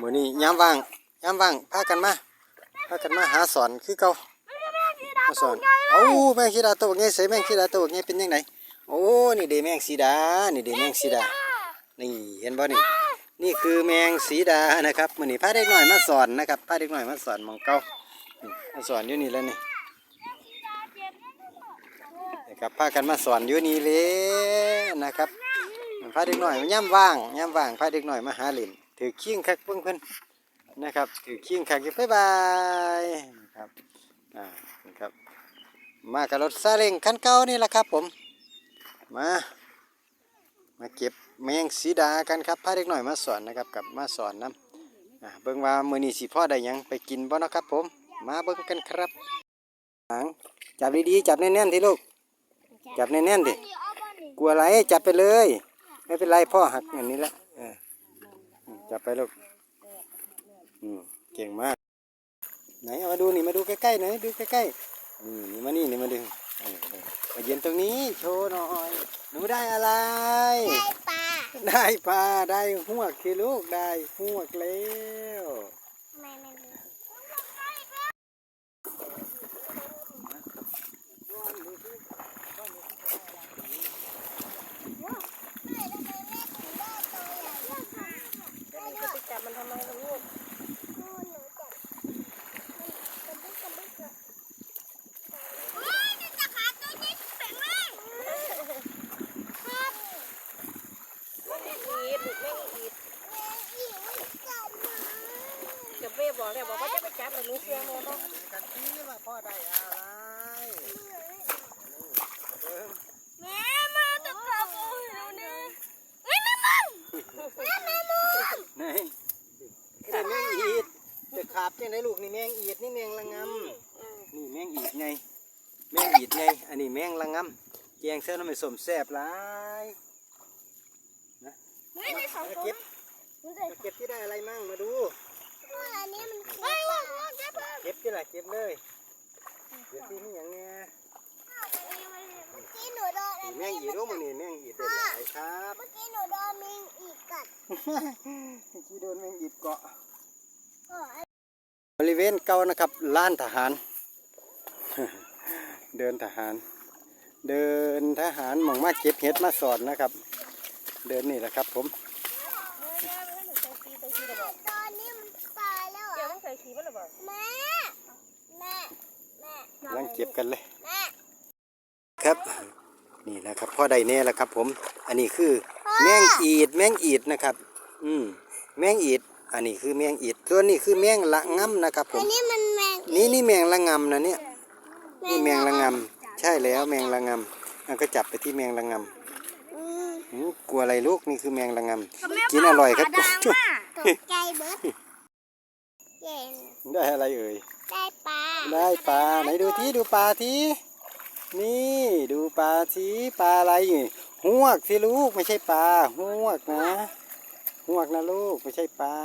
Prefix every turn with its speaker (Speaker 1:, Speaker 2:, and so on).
Speaker 1: มื้อนี้ยามว่างยามว่างพากันมาพากันมาหาสอนคือเก่ามาสอนเอ้าแมงสีดาตัวนี้ใส่แมงสีดาตัวนี้เป็นยังไงโอ้นี่เด้แมงสีดานี่เด้แมงสีดานี่เห็นบ่นี่นี่คือแมงสีดานะครับมื้อนี้พาเด็กน้อยมาสอนนะครับพาเด็กน้อยมาสอนหมองเก่าอืมมาสอนอยู่นี่แล้วนี่นะครับพากันมาสอนอยู่นี่เลยนะครับพาเด็กหน่อยย่ำว่างย่ำว่างพาเด็กหน่อยมาหาเล่น ถือเคียงคักเพิ่งเพิ่นนะครับถือเคียงคักอยู่บ๊ายบายนะครับอ่านะครับมากับรถซาเล้งคันเก่านี่แหละครับผมมามาเก็บแมงสีดากันครับพาเด็กหน่อยมาสอนนะครับกับมาสอนน้ำเบิ่งว่ามือนี้สิพ่อได้ยังไปกินบ่เนาะครับผม มาเบิ่งกันครับหางจับดีๆจับแน่นๆทีลูกจับแน่นๆดิกลัวอะไรจับไปเลย ไม่เป็นไรพ่อหักอย่างนี้แหละเอออืม จับไปลูกอืมเก่งมาก ไหนเอามาดูนี่มาดูใกล้ๆหน่อยดูใกล้ๆนี่นี่มานี่นี่มาดูเออเออมาเย็นตรงนี้โชว์หน่อยหนูได้อะไร
Speaker 2: ปลา
Speaker 1: ได้ปลาได้หวกทีลูกได้หวกแล้ว
Speaker 2: ทำไมมันดู
Speaker 3: จับมันทำไมล่ะลูก อีดลูกแม่งอีดกั บเบ้บอกเลยบอกว่าจะไปจับแต่ลูกเสียแม่ต้อง
Speaker 1: กันทีว่าพ่อได้อะไร
Speaker 2: แม่มาตะกอบโอ้ยแล้วนะเฮ้ยแม่มันแม่แม่มัน
Speaker 1: ไหนนี่แมงอีดจะขาบจังไดลูกนี่แมงอีดนี่แมงละงำนี่แมงอีดไงแมงอีดไงอันนี้แมงละงำแกงเส้นน้ำมันสมแซ่บหลาย
Speaker 2: เฮ้ยในสอง
Speaker 1: มา
Speaker 2: ตัว
Speaker 1: เก็บมาเก็บที่ได้อะไรมั่งมาดู
Speaker 2: อันนี้มันเฮ้ยว่างว่างแค่เพิ่ม
Speaker 1: เก็บที่ไหนเก็บเลยเก็บที่นี่อย่างเนี้ย
Speaker 2: เมื่อกี้หนูโดนอัน
Speaker 1: แม
Speaker 2: นี้
Speaker 1: งอีดรู้มันนี่แมงอีดได้หลายครับ
Speaker 2: เมื่อกี้หนูโดนมิงอีกกัด
Speaker 1: เมื่อกี้โดนแมงอีดเกาะ
Speaker 2: โอ้ย
Speaker 1: บริเวณเก่านะครับล้านทหาร เดินทหาร เดินทหารหมองมาเก็บเห็ดมาสอนนะครับ เดินนี่แหละครับผม
Speaker 2: ตอนนี้มันตายแล้วเหร
Speaker 3: เดี๋ยว
Speaker 2: อ
Speaker 3: ต้องใส่ขีมันหรือเปล่า
Speaker 2: แม่แม่แม่
Speaker 1: กำลัง เก็บกันเลย
Speaker 2: แม่
Speaker 1: ครับ นี่นะครับพ่อใดเนี่ยแหละครับ ผม อันนี้คือ แมงอีด แมงอีดนะครับ อืมแมงอีด อันนี้คือแมงอีดส่วนนี้คือแมงละงำนะครับผ
Speaker 2: อั
Speaker 1: ม
Speaker 2: นนี้มันแมง
Speaker 1: นี่นี่แมงละงำนะเนี่ย นี่แมงละงำใช่แล้วแมงละงำอันก็จับไปที่แมงละงำ
Speaker 2: อืม
Speaker 1: หืมกลัวอะไรลูกนี่คือแมงละงำกินอร่อยครับ
Speaker 2: ตกใจเบิดเย็น
Speaker 1: ได้อะไรเอ่ย
Speaker 2: ได้ปลา
Speaker 1: ได้ปลาไหนดูที่ดูปลาทีนี่ดูปลาทีปลาอะไรนี่หวกสิลูกไม่ใช่ปลาหวกนะหวกนะลูกไม่ใช่ปลา